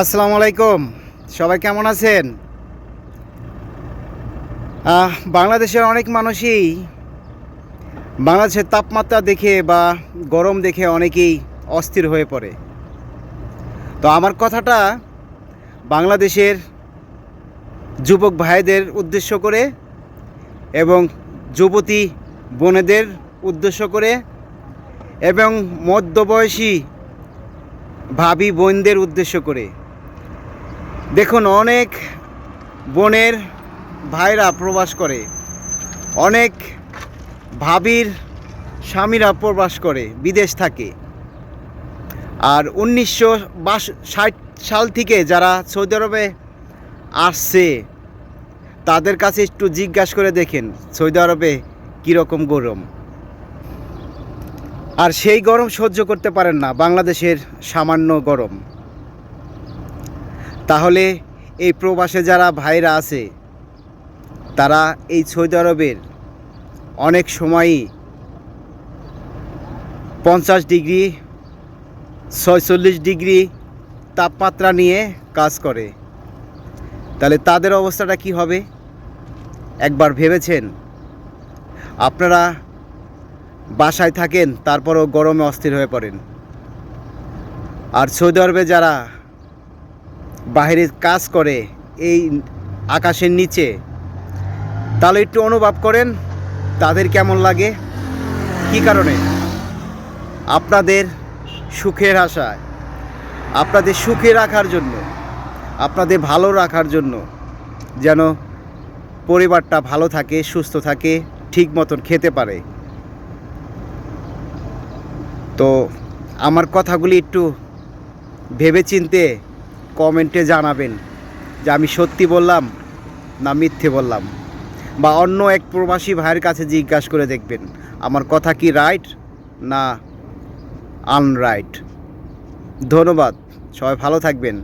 আসসালামু আলাইকুম সবাই কেমন আছেন? বাংলাদেশের অনেক মানুষই বাংলাদেশের তাপমাত্রা দেখে বা গরম দেখে অনেকেই অস্থির হয়ে পড়ে। তো আমার কথাটা বাংলাদেশের যুবক ভাইদের উদ্দেশ্য করে এবং যুবতী বোনেদের উদ্দেশ্য করে এবং মধ্যবয়সী ভাবি বোনদের উদ্দেশ্য করে দেখুন, অনেক বোনের ভাইরা প্রবাস করে। অনেক ভাবির স্বামীরা প্রবাস করে, বিদেশ থাকে। আর উনিশশো ষাট সাল থেকে যারা সৌদি আরবে আসছে, তাদের কাছে একটু জিজ্ঞাসা করে দেখেন, সৌদি আরবে কীরকম গরম। আর সেই গরম সহ্য করতে পারেন না, বাংলাদেশের সামান্য গরম। তাহলে এই প্রবাসে যারা ভাইরা আছে, তারা এই সৌদি আরবের অনেক সময়ই পঞ্চাশ ডিগ্রি, ছয়চল্লিশ ডিগ্রি তাপমাত্রা নিয়ে কাজ করে। তাহলে তাদের অবস্থাটা কি হবে? একবার ভেবেছেন? আপনারা বাসায় থাকেন, তারপরও গরমে অস্থির হয়ে পড়েন। আর সৌদি আরবে যারা বাইরে কাজ করে এই আকাশের নিচে, তাহলে একটু অনুভব করেন, তাদের কেমন লাগে? কি কারণে? আপনাদের সুখের আশায়, আপনাদের সুখে রাখার জন্য, আপনাদের ভালো রাখার জন্য যেন পরিবারটা ভালো থাকে, সুস্থ থাকে, ঠিক মতন খেতে পারে। তো আমার কথাগুলি একটু ভেবেচিন্তে কমেন্টে জানাবেন যে আমি সত্যি বললাম না মিথ্যে বললাম। বা অন্য এক প্রবাসী ভাইয়ের কাছে জিজ্ঞাসা করে দেখবেন, আমার কথা কি রাইট না আনরাইট। ধন্যবাদ, সবাই ভালো থাকবেন।